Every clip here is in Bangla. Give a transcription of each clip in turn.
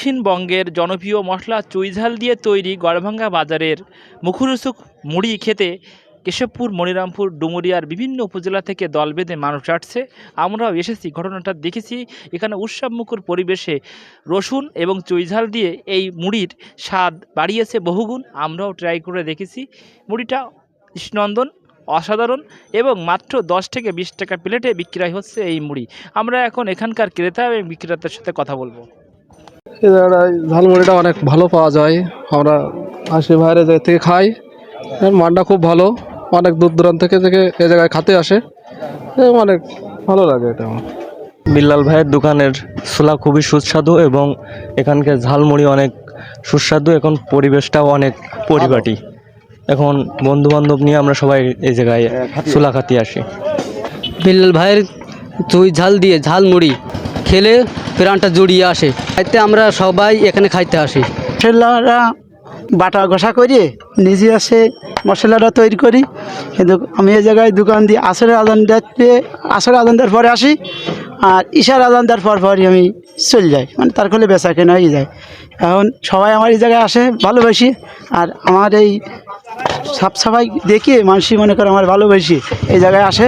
দক্ষিণবঙ্গের জনপ্রিয় মশলা চুইঝাল দিয়ে তৈরি গড়ভাঙ্গা বাজারের মুখরোচক মুড়ি খেতে কেশবপুর, মনিরামপুর, ডুমুরিয়ার বিভিন্ন উপজেলা থেকে দল বেঁধে মানুষ আসছে। আমরাও এসেছি, ঘটনাটা দেখেছি। এখানে উৎসবমুখর পরিবেশে রসুন এবং চুইঝাল দিয়ে এই মুড়ির স্বাদ বাড়িয়েছে বহুগুণ। আমরাও ট্রাই করে দেখেছি। মুড়িটা কৃষ্ণনন্দন অসাধারণ এবং মাত্র দশ থেকে বিশ টাকা প্লেটে বিক্রয় হচ্ছে এই মুড়ি। আমরা এখন এখানকার ক্রেতা এবং বিক্রেতার সাথে কথা বলব। এই জায়গাটায় ঝালমুড়িটা অনেক ভালো পাওয়া যায় আমরা আসি বাইরে জায়গা থেকে খাই। এর মানটা খুব ভালো অনেক দূর দূরান্ত থেকে থেকে এ জায়গায় খাতে আসে। অনেক ভালো লাগে এটা আমার। বিল্লাল ভাইয়ের দোকানের ছোলা খুবই সুস্বাদু এবং এখানকার ঝালমুড়ি অনেক সুস্বাদু এখন পরিবেশটাও অনেক পরিপাটি। এখন বন্ধু বান্ধব নিয়ে আমরা সবাই এই জায়গায় ছোলা খাতে আসি। বিল্লাল ভাইয়ের চুই ঝাল দিয়ে ঝাল মুড়ি খেলে প্রাণটা জুড়িয়ে আসে। খাইতে আমরা সবাই এখানে খাইতে আসি। মশলাটা বাটা ঘষা করি, নিজে আসে মশলাটা তৈরি করি। কিন্তু আমি এই জায়গায় দোকান দিয়ে আসরের আদান দেখতে আসরের আদান দেওয়ার পরে আসি আর ঈশার আদান দেওয়ার পর পরই আমি চলে যাই। মানে তার ফলে বেচা কেনা হয়ে যায়। এখন সবাই আমার এই জায়গায় আসে ভালোবাসি আর আমার এই সাফ সাফাই দেখে মানুষই মনে করে আমার ভালোবাসি। এই জায়গায় আসে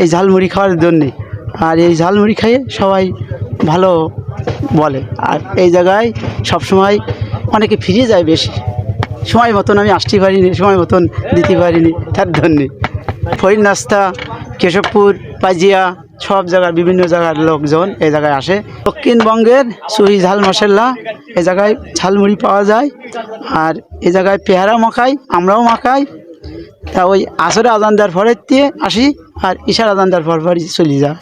এই ঝালমুড়ি খাওয়ার জন্যে। আর এই ঝালমুড়ি খাইয়ে সবাই ভালো বলে। আর এই জায়গায় সবসময় অনেকে ফিরে যায় বেশি। সময় মতন আমি আসতে পারিনি, সময় মতন দিতে পারিনি তার জন্যে। ফরিদ নাস্তা, কেশবপুর, পাজিয়া, সব জায়গার বিভিন্ন জায়গার লোকজন এই জায়গায় আসে। দক্ষিণবঙ্গের সুহি ঝাল মশলা এই জায়গায় ঝালমুড়ি পাওয়া যায়। আর এই জায়গায় পেয়ারা মাখাই, আমরাও মাখাই। তা ওই আসরে আদান দেওয়ার পরের দিয়ে আসি, আর ঈশার আদান দেওয়ার পর চলে যায়।